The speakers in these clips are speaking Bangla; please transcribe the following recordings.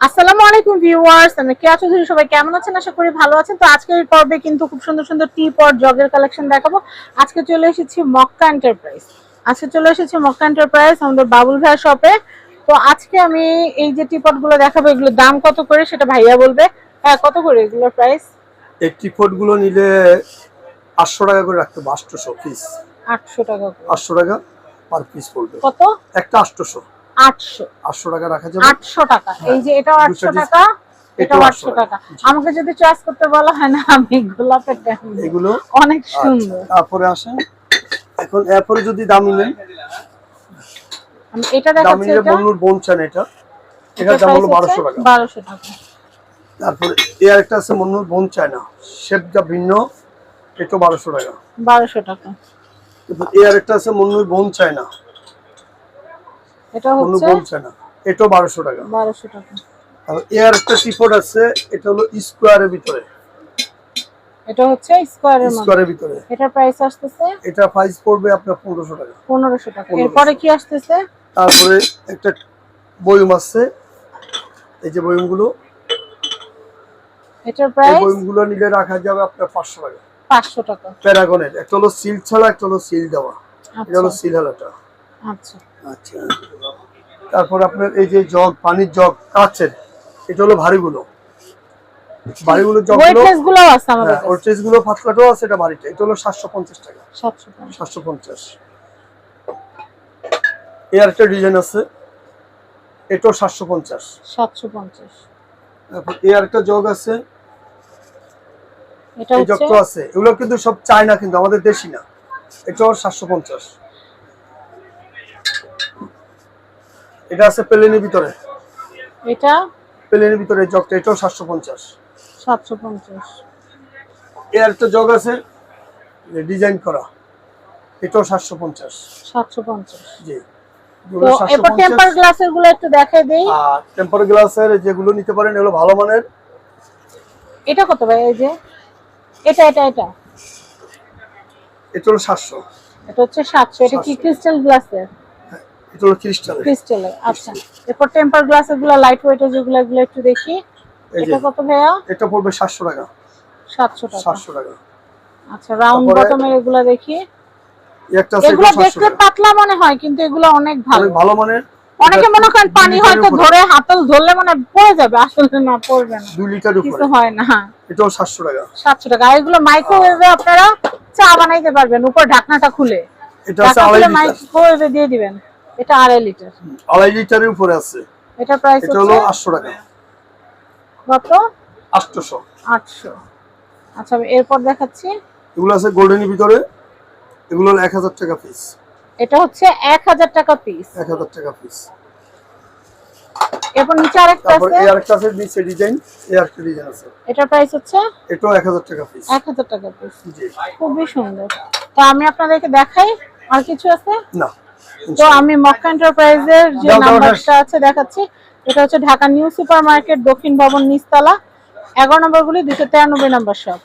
আসসালামু আলাইকুম ভিউয়ার্স আমি কেয়া চৌধুরী সবাই কেমন আছেন? আশা করি ভালো আছেন। তো আজকের পর্বে কিন্তু খুব সুন্দর সুন্দর টি পট জগের কালেকশন দেখাবো। আজকে চলে এসেছি মক্কা এন্টারপ্রাইজ আজকে চলে এসেছি মক্কা এন্টারপ্রাইজ আমাদের বাবুল ভাইয়ের শপে তো আজকে আমি এই যে টি পটগুলো দেখাবো এগুলোর দাম কত করে সেটা ভাইয়া বলবে। হ্যাঁ কত করে এগুলোর প্রাইস এই টিপটগুলো নিলে আটশো টাকা করে রাখতে হবে আটশোশো পিস আটশো টাকা আটশো টাকা পার পিস পড়বে কত? একটা আটশোশো আটশো। আটশো টাকা রাখা যাবে? আটশো টাকা। এই যে এটাও আটশো টাকা এটাও এটাও আটশো টাকা। আমাকে যদি চয়েস করতে বলা হয় না আমি গোলাপের এগুলো? অনেক আচ্ছা, সুন্দর। তারপরে আসেন। এখন এরপরে যদি দামি নেন? এটা দেখাচ্ছি এটা। বলুন বোন চান এটা। দাম হলো বারোশো টাকা। বারোশো টাকা। তারপরে এ আরেকটা আছে মন্নুর বোন চায় না। শেপটা ভিন্ন এটা বারোশো টাকা। বারোশো টাকা। তারপর এ আরেকটা আছে মন্নুর বোন চায় না। এটা হচ্ছে চায় না। এটাও বারোশো টাকা। বারোশো টাকা। আর এ আরেকটা টিপট আছে এটা হলো স্কোয়ারের ভিতরে। এটা হচ্ছে স্কোয়ারের স্কোয়ারের ভিতরে। এটার প্রাইস আসতেছে এটা প্রাইস পড়বে আপনার পনেরোশো টাকা। পনেরোশো টাকা। এরপরে কি আসতেছে? তারপরে একটা বয়ম আছে। এই যে বয়মগুলো এটার প্রাইস বয়মগুলো নিলে রাখা যাবে আপনার পাঁচশো টাকা। পাঁচশো টাকা। প্যারাগনের একটা হলো সিল ছাড়া একটা হলো সিল দেওয়া। এটা হলো আচ্ছা। সিল হালাটা। আচ্ছা। তারপর আপনার এই যে জগ পানির জগ কাচের এটা হলো ভারীগুলো। গুলো আছে আমাদের হ্যাঁ, ওর চেস আছে এটা সাতশো পঞ্চাশ একটা জগ আছে। তো আছে। এগুলো কিন্তু সব চায়না কিন্তু আমাদের দেশি না। এটাও 750 এটা আছে প্লেনের ভিতরে। এটা? প্লেনের ভিতরে জগটা এটাও সাতশো পঞ্চাশ। সাতশো পঞ্চাশ। জগ আছে ডিজাইন করা এটাও সাতশো পঞ্চাশ। সাতশো পঞ্চাশ। জি। তো এরপর টেম্পার গ্লাসেরগুলো একটু দেখাই দেই। টেম্পার গ্লাসের যেগুলো নিতে পারেন এগুলো ভালো মানের। এটা কত ভাই এই যে? এটা এটা এটা? এটা হলো সাতশো। এটা হচ্ছে সাতশো এটা কি 700 ক্রিস্টাল গ্লাসের এটা হলো ক্রিস্টালের ক্রিস্টালের আচ্ছা। এরপর টেম্পার গ্লাসেরগুলো লাইট যেগুলো এগুলো একটু দেখি। এটা কত ভাইয়া? এটা পড়বে সাতশো টাকা। সাতশো টাকা। সাতশো টাকা। আচ্ছা রাউন্ড বটমের এগুলো দেখি। একটা এগুলো দেখতে পাতলা মনে হয় কিন্তু এগুলো অনেক ভালো। ভালো মানের অনেকে মনে করেন পানি হয়তো ধরে হাতল ধরলে মনে পড়ে যাবে আসলে না পড়বে না। দুই লিটার কিছু হয় না। এটাও সাতশো টাকা। সাতশো টাকা। এগুলো মাইক্রোওয়েভে আপনারা চা বানাইতে পারবেন উপর ঢাকনাটা খুলে। এটা আড়াই লিটার। মাইক্রোওয়েভে দিয়ে দিবেন। এটা আড়াই লিটার। আড়াই লিটারের উপরে আছে। এটা প্রাইস এটা হলো হচ্ছে আটশো টাকা। কত? আটশো। আচ্ছা আমি এরপর দেখাচ্ছি। এগুলো আছে গোল্ডেনের ভিতরে। এগুলো হলো এক হাজার টাকা পিস এটা হচ্ছে এক হাজার টাকা পিস এক হাজার টাকা পিস এরপর নিচে আরেকটা আছে। এই আরেকটা আছে নিচে ডিজাইন এই আরেকটা ডিজাইন আছে। এটার প্রাইস হচ্ছে এটাও এক হাজার টাকা পিস এক হাজার টাকা পিস জি। খুবই সুন্দর। তো আমি আপনাদেরকে দেখাই আর কিছু আছে? না। তো আমি মক্কা এন্টারপ্রাইজের যে নাম্বারটা আছে দেখাচ্ছি এটা হচ্ছে ঢাকা নিউ সুপার মার্কেট দক্ষিণ ভবন নিচতলা এগারো নম্বর গুলি দুশো তিরানব্বই নম্বর সব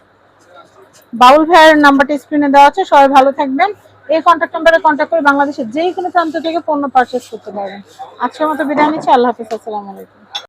বাউল ভাইয়ের নাম্বারটি স্ক্রিনে দেওয়া আছে সবাই ভালো থাকবেন। এই কন্ট্যাক্ট নাম্বারে কন্ট্যাক্ট করে বাংলাদেশের যে কোনো প্রান্ত থেকে পণ্য পারচেস করতে পারবেন। আজকের মতো বিদায় নিচ্ছি আল্লাহ হাফিজ আসসালামু আলাইকুম।